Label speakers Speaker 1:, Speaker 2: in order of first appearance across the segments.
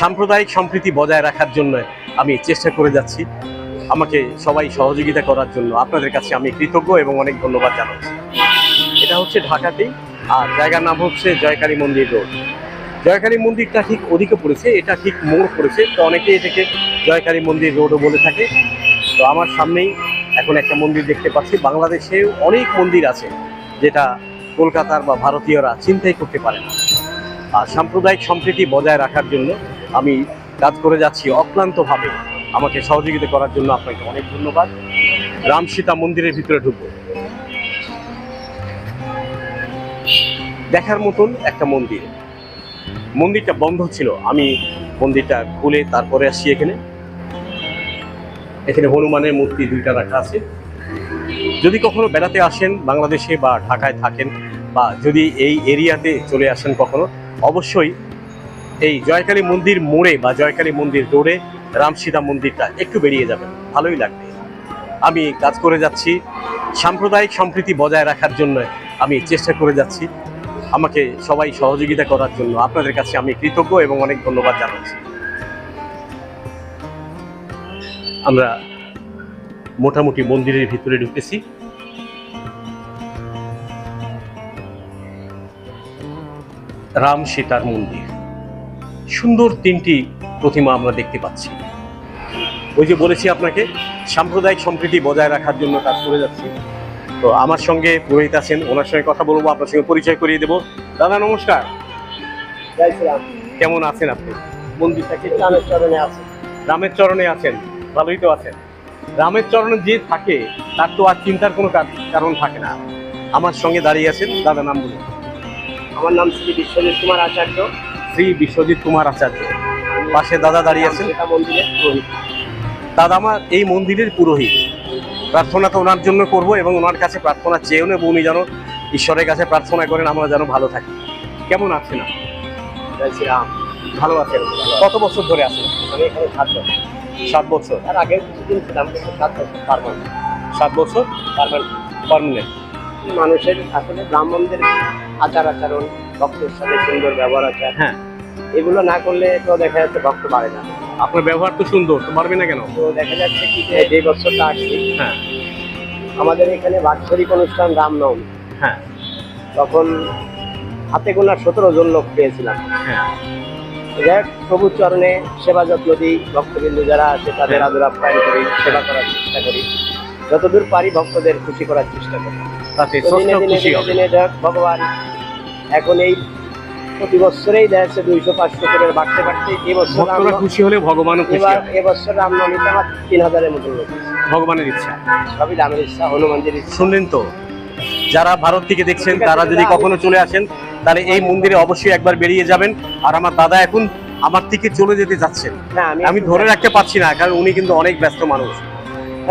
Speaker 1: সাম্প্রদায়িক সম্প্রীতি বজায় রাখার জন্য আমি চেষ্টা করে যাচ্ছি। আমাকে সবাই সহযোগিতা করার জন্য আপনাদের কাছে আমি কৃতজ্ঞ এবং অনেক ধন্যবাদ জানাচ্ছি। এটা হচ্ছে ঢাকাতেই আর জায়গার নাম হচ্ছে জয়কালী মন্দির রোড। জয়কালী মন্দিরটা ঠিক ওদিকে পড়েছে, এটা ঠিক মোড় পড়েছে। তো অনেকে এটাকে জয়কালী মন্দির রোডও বলে থাকে। তো আমার সামনেই এখন একটা মন্দির দেখতে পাচ্ছি। বাংলাদেশে অনেক মন্দির আছে যেটা কলকাতার বা ভারতীয়রা চিন্তাই করতে পারে না। আর সাম্প্রদায়িক সম্প্রীতি বজায় রাখার জন্য আমি কাজ করে যাচ্ছি অক্লান্তভাবে। আমাকে সহযোগিতা করার জন্য আপনাকে অনেক ধন্যবাদ। রাম সীতা মন্দিরের ভিতরে ঢুকবো। দেখার মতন একটা মন্দির। মন্দিরটা বন্ধ ছিল। আমি মন্দিরটা খুলে তারপরে আসছি এখানে। এখানে হনুমানের মূর্তি দুইটা রাখা আছে। যদি কখনো বেড়াতে আসেন বাংলাদেশে বা ঢাকায় থাকেন বা যদি এই এরিয়াতে চলে আসেন কখনো, অবশ্যই এই জয়কালী মন্দির মোড়ে বা জয়কালী মন্দির রোডে রাম সীতা মন্দিরটা একটু বেরিয়ে যাবেন। ভালোই লাগবে। আমি কাজ করে যাচ্ছি। সাম্প্রদায়িক সম্প্রীতি বজায় রাখার জন্য আমি চেষ্টা করে যাচ্ছি। আমাকে সবাই সহযোগিতা করার জন্য আপনাদের কাছে আমি কৃতজ্ঞ এবং অনেক ধন্যবাদ জানাচ্ছি। আমরা মোটামুটি মন্দিরের ভিতরে ঢুকেছি। রাম সীতার মন্দির। সুন্দর তিনটি প্রতিমা আমরা দেখতে পাচ্ছি। ওই যে বলেছি আপনাকে সাম্প্রদায়িক সম্প্রীতি বজায় রাখার জন্য কাজ করে যাচ্ছি। তো আমার সঙ্গে পুরোহিত আছেন ওনার সঙ্গে কথা বলব আপনার সঙ্গে পরিচয় করিয়ে দেবো। দাদা নমস্কার। কেমন আছেন আপনি?
Speaker 2: রামের চরণে আছে।
Speaker 1: রামের চরণে আছেন ভালোই তো আছেন। রামের চরণে যে থাকে তার তো আর চিন্তার কোনো কার- কারণ থাকে না। আমার সঙ্গে দাঁড়িয়ে আছেন দাদা নাম বলুন।
Speaker 2: আমার নাম শ্রী বিশ্বজিৎ কুমার আচার্য।
Speaker 1: শ্রী বিশ্বজিৎ কুমার আচার্য। পাশে দাদা দাঁড়িয়ে আছেন। দাদা আমার এই মন্দিরের পুরোহিত। প্রার্থনা তো ওনার জন্য করব এবং ওনার কাছে প্রার্থনা চেয়েও নেব উনি যেন ঈশ্বরের কাছে প্রার্থনা করেন আমরা যেন ভালো থাকি। কেমন আছেন
Speaker 2: শ্রীরাম
Speaker 1: ভালো আছেন? কত বছর ধরে আছেন?
Speaker 2: আমি এখানে থাকব
Speaker 1: সাত বছর।
Speaker 2: তার আগে কিছুদিন ছিলাম সাত বছর
Speaker 1: সাত বছর? পারমানেন্ট।
Speaker 2: মানুষের আসলে ব্রাহ্মণদের আচার আচরণ ভক্তের সাথে সুন্দর ব্যবহার আছে।
Speaker 1: হ্যাঁ।
Speaker 2: এগুলো না করলে তো দেখা যাচ্ছে ভক্ত বাড়ে না।
Speaker 1: আপনার ব্যবহার তো সুন্দর তো পারবে না কেন?
Speaker 2: তো দেখা যাচ্ছে কি যে যে বছরটা আসছি
Speaker 1: হ্যাঁ।
Speaker 2: আমাদের এখানে বাৎসরিক অনুষ্ঠান রামনবমী।
Speaker 1: হ্যাঁ।
Speaker 2: তখন হাতে গোনা সতেরো জন লোক পেয়েছিলাম।
Speaker 1: হ্যাঁ।
Speaker 2: যাক প্রভুর চরণে সেবা যত্ন দিই ভক্তবিন্দু যারা আছে তাদের
Speaker 1: হ্যাঁ।
Speaker 2: আদর আপ্যায়ন করি সেবা করার চেষ্টা করি। যতদূর পারি ভক্তদের খুশি করার চেষ্টা করি।
Speaker 1: তাতে
Speaker 2: দিনে দিনে ভগবান এখন এই প্রতি বছরেই দেখা যাচ্ছে দুইশো পাঁচশো করে বাড়তে বাড়তে এবছর
Speaker 1: খুশি হলে ভগবান
Speaker 2: এবার এবছর রামনবমীতে আমার তিন হাজারের মতো লোক
Speaker 1: ভগবানের ইচ্ছা।
Speaker 2: সবই রামের ইচ্ছা হনুমানজির ইচ্ছা।
Speaker 1: শুনলেন তো? যারা ভারত থেকে দেখছেন তারা যদি কখনো চলে আসেন তাহলে এই মন্দিরে অবশ্যই একবার বেরিয়ে যাবেন। আর আমার দাদা এখন আমার থেকে চলে যেতে যাচ্ছেন। আমি ধরে রাখতে পারছি না কারণ উনি কিন্তু অনেক ব্যস্ত মানুষ।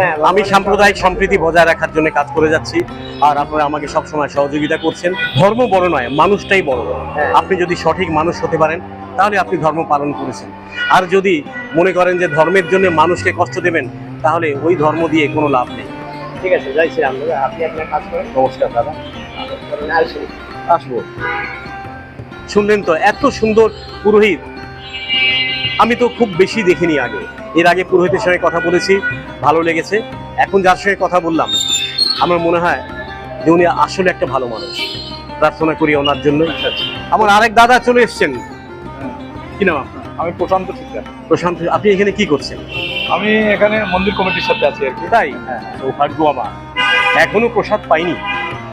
Speaker 1: আমি সাম্প্রদায়িক সম্প্রীতি বজায় রাখার জন্য কাজ করে যাচ্ছি আর আপনারা আমাকে সবসময় সহযোগিতা করছেন। ধর্ম বড় নয় মানুষটাই বড়।
Speaker 2: হ্যাঁ।
Speaker 1: আপনি যদি সঠিক মানুষ হতে পারেন তাহলে আপনি ধর্ম পালন করেছেন। আর যদি মনে করেন যে ধর্মের জন্য মানুষকে কষ্ট দেবেন তাহলে ওই ধর্ম দিয়ে কোনো লাভ নেই।
Speaker 2: ঠিক আছে শ্রীরাম দাদা আপনি আপনার কাজ করেন।
Speaker 1: নমস্কার দাদা। আসব। শুনলেন তো এত সুন্দর পুরোহিত। আমি তো খুব বেশি দেখিনি আগে। এর আগে পুরোহিতের সঙ্গে কথা বলেছি ভালো লেগেছে। এখন যার সঙ্গে কথা বললাম আমার মনে হয় যে উনি আসলে একটা ভালো মানুষ। প্রার্থনা করি ওনার জন্য। আমার আরেক দাদা চলে এসছেন। কি নাম আপনার?
Speaker 3: আমি প্রশান্ত ঠিকঠাক
Speaker 1: প্রশান্ত আপনি এখানে কি করছেন?
Speaker 3: আমি এখানে মন্দির কমিটির সাথে আছি আর কি।
Speaker 1: তাই? সৌভাগ্য আমার। এখনও প্রসাদ পাইনি।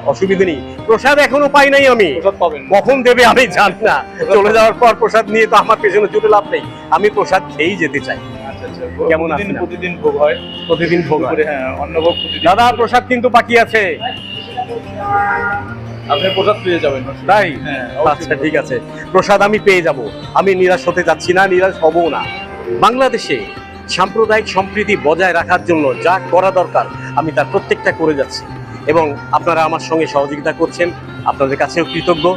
Speaker 1: অসুবিধে নেই। প্রসাদ এখনও পাই নাই আমি। কখন দেবে আমি জানি না। চলে যাওয়ার পর প্রসাদ নিয়ে তো আমার পেছনে ছুটে লাভ নেই। আমি প্রসাদ খেয়েই যেতে চাই।
Speaker 3: আচ্ছা আচ্ছা।
Speaker 1: কেমন
Speaker 3: প্রতিদিন
Speaker 1: আছেন
Speaker 3: প্রতিদিন ভোগ হয়।
Speaker 1: প্রতিদিন ভোগ হয়।
Speaker 3: হ্যাঁ
Speaker 1: দাদা প্রসাদ কিন্তু বাকি আছে।
Speaker 3: আপনি প্রসাদ পেয়ে যাবেন।
Speaker 1: তাই?
Speaker 3: হ্যাঁ
Speaker 1: আচ্ছা ঠিক আছে। প্রসাদ আমি পেয়ে যাব। আমি নিরাশ হতে যাচ্ছি না নিরাশ হবও না। বাংলাদেশে সাম্প্রদায়িক সম্প্রীতি বজায় রাখার জন্য যা করা দরকার আমি তার প্রত্যেকটা করে যাচ্ছি। এবং আপনারা আমার সঙ্গে সহযোগিতা করছেন, আপনাদের কাছেও কৃতজ্ঞ।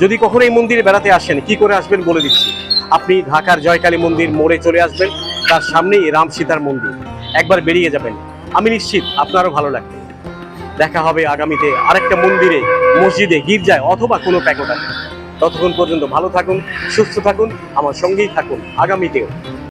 Speaker 1: যদি কখনো এই মন্দিরে বেড়াতে আসেন, কি করে আসবেন বলে দিচ্ছি। আপনি ঢাকার জয়কালী মন্দির মোড়ে চলে আসবেন, তার সামনেই রাম সীতার মন্দির। একবার বেরিয়ে যাবেন। আমি নিশ্চিত আপনারও ভালো লাগবে। দেখা হবে আগামীতে আরেকটা মন্দিরে, মসজিদে, গির্জায় অথবা কোনো প্যাকোটাতে ততক্ষণ পর্যন্ত ভালো থাকুন, সুস্থ থাকুন, আমার সঙ্গেই থাকুন। আগামীতেও।